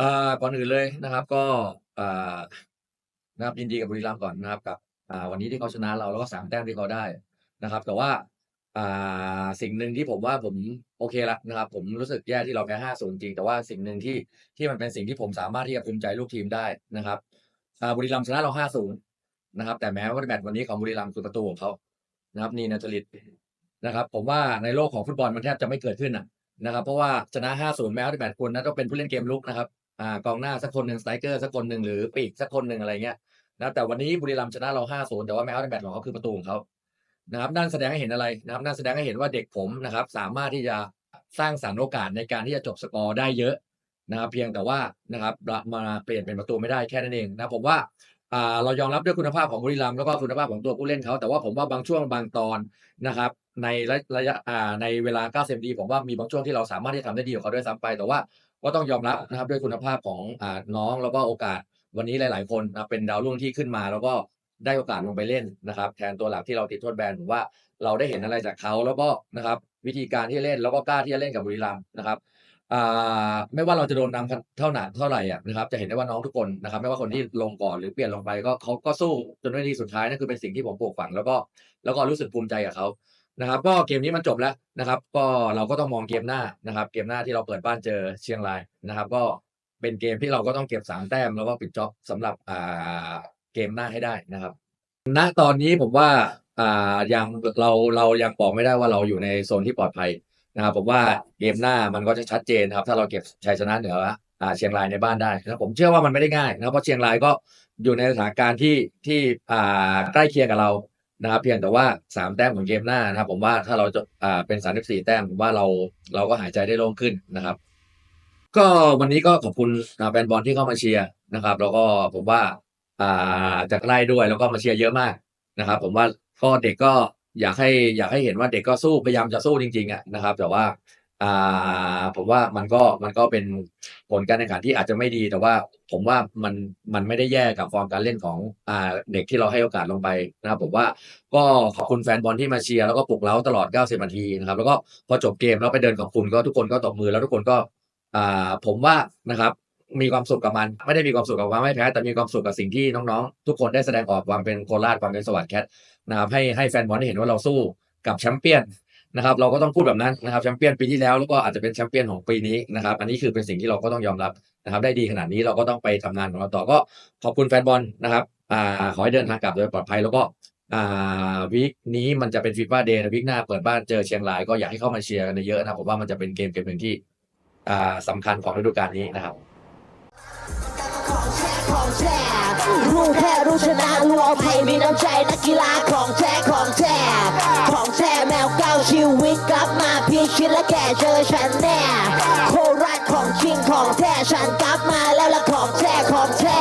อ่าก่อนอื่นเลยนะครับ ก็อ่านะครับยินดีกับบุรีรัมย์ก่อนนะครับกับอ่าวันนี้ที่เขาชนะเราแล้วก็สามแต้มที่เขาได้นะครับ แต่ว่าอ่าสิ่งหนึ่งที่ผมว่าผมโอเคละนะครับ ผมรู้สึกแย่ที่เราแพ้ห้าศูนย์จริงแต่ว่าสิ่งหนึ่งที่ที่มันเป็นสิ่งที่ผมสามารถที่จะภูมิใจลูกทีมได้นะครับอ่าบุรีรัมย์ชนะเราห้าศูนย์นะครับ แต่แม้ว่าแมตช์วันนี้ของบุรีรัมย์คือประตูของเขานะครับนีนาทลิตนะครับ ผมว่าในโลกของฟุตบอลมันแทบจะไม่เกิดขึ้นอะนะครับ เพราะว่าชนะห้าศูนย์แม้ว่าแมตช์คนนั้นต้องเป็นผู้เล่นเกมลุกนะครับ อ่ากองหน้าสักคนหนึ่งสไตรเกอร์สักคนหนึ่งหรือปีกสักคนหนึ่งอะไรเงี้ยนะแต่วันนี้บุรีรัมย์ชนะเราห้าศูนย์แต่ว่าแม้ว่าในแบตของเขาคือประตูของเขานะครับนั่นแสดงให้เห็นอะไรนะครับนั่นแสดงให้เห็นว่าเด็กผมนะครับ สามารถที่จะสร้างสรรค์โอกาสในการที่จะจบสกอร์ได้เยอะนะครับเพียงแต่ว่านะครับมาเปลี่ยนเป็นประตูไม่ได้แค่นั้นเองนะผมว่า เรายอมรับด้วยคุณภาพของบุรีรัมย์แล้วก็คุณภาพของตัวผู้เล่นเขาแต่ว่าผมว่าบางช่วงบางตอนนะครับ ในระยะอ่าในเวลา 90นาทีผมว่ามีบางช่วงที่เราสามารถที่จะทำได้ดีกว่าเขาด้วยซ้ำไป แต่ว่าก็ต้องยอมรับนะครับด้วยคุณภาพของอ่าน้องแล้วก็โอกาสวันนี้หลาย ๆ คนนะเป็นดาวรุ่งที่ขึ้นมา แล้วก็ได้โอกาสลงไปเล่นนะครับ แทนตัวหลักที่เราติดโทษแบนผมว่าเราได้เห็นอะไรจากเขาแล้วก็นะครับวิธีการที่เล่นแล้วก็กล้าที่จะเล่นกับบุรีรัมย์นะครับ ไม่ว่าเราจะโดนนำเท่าไหร่เท่าไหร่อะนะครับจะเห็นได้ว่าน้องทุกคนนะครับ ไม่ว่าคนที่ลงก่อนหรือเปลี่ยนลงไปก็เขาก็สู้จนวินาทีสุดท้ายนั่นคือเป็นสิ่งที่ผมปลูกฝัง แล้วก็แล้วก็รู้สึกภูมิใจกับเขานะครับ ก็เกมนี้มันจบแล้วนะครับ ก็เราก็ต้องมองเกมหน้านะครับ เกมหน้าที่เราเปิดบ้านเจอเชียงรายนะครับ ก็เป็นเกมที่เราก็ต้องเก็บสามแต้มแล้วก็ปิดจ็อบสำหรับอ่าเกมหน้าให้ได้นะครับ ณตอนนี้ผมว่าอ่ายังเราเรายังบอกไม่ได้ว่าเราอยู่ในโซนที่ปลอดภัย นะครับผมว่าเกมหน้ามันก็จะชัดเจนนะครับถ้าเราเก็บชัยชนะเหนือเชียงรายในบ้านได้นะผมเชื่อว่ามันไม่ได้ง่ายนะเพราะเชียงรายก็อยู่ในสถานการณ์ที่ที่ใกล้เคียงกับเรานะครับเพียงแต่ว่าสามแต้มของเกมหน้านะครับผมว่าถ้าเราจะเป็นสามสิบสี่แต้มผมว่าเราเราก็หายใจได้โล่งขึ้นนะครับ ก็วันนี้ก็ขอบคุณแฟนบอลที่เข้ามาเชียร์นะครับ แล้วก็ผมว่าอ่าจากไล่ด้วยแล้วก็มาเชียร์เยอะมากนะครับ ผมว่าก็เด็กก็ อยากให้อยากให้เห็นว่าเด็กก็สู้พยายามจะสู้จริงๆอะนะครับ แต่ว่าอ่าผมว่ามันก็มันก็เป็นผลการแข่งขันที่อาจจะไม่ดี แต่ว่าผมว่ามันมันไม่ได้แย่กับฟอร์มการเล่นของอ่าเด็กที่เราให้โอกาสลงไปนะครับผมว่าก็ขอบคุณแฟนบอลที่มาเชียร์แล้วก็ปลุกเร้าตลอด 90 นาทีนะครับ แล้วก็พอจบเกมแล้วไปเดินขอบคุณก็ทุกคนก็ตบมือแล้วทุกคนก็อ่าผมว่านะครับ มีความสุขกับมัน ไม่ได้มีความสุขกับความไม่แพ้แต่มีความสุขกับสิ่งที่น้องๆ ทุกคนได้แสดงออกความเป็นโคราชความเป็นสวัสดิ์แคทนะครับให้ให้แฟนบอลได้เห็นว่าเราสู้กับแชมเปี้ยนนะครับเราก็ต้องพูดแบบนั้นนะครับแชมเปี้ยนปีที่แล้วแล้วก็อาจจะเป็นแชมเปี้ยนของปีนี้นะครับอันนี้คือเป็นสิ่งที่เราก็ต้องยอมรับนะครับได้ดีขนาดนี้เราก็ต้องไปทำงานของเราต่อก็ขอบคุณแฟนบอลนะครับอ่าขอให้เดินทางกลับโดยปลอดภัยแล้วก็อ่าวีคนี้มันจะเป็นฟีฟ่าเดย์วีคหน้าเปิดบ้านเจอเชียงรายก็อยากให้เข้ามาเชียร์กันเยอะนะผมว่ามันจะเป็นเกมเกมหนึ่งที่อ่าสำคัญของฤดูกาลนี้นะครับ ของแท้รู้แพ้รู้ชนะรู้เอาภัยมีน้ำใจนักกีฬาของแท้ของแท้ของแท่แมวเก้าชีวิตกลับมาพิชิดและแก่เจอฉันแน่โคราชของจริงของแท้ฉันกลับมาแล้วละของแท่ของแท่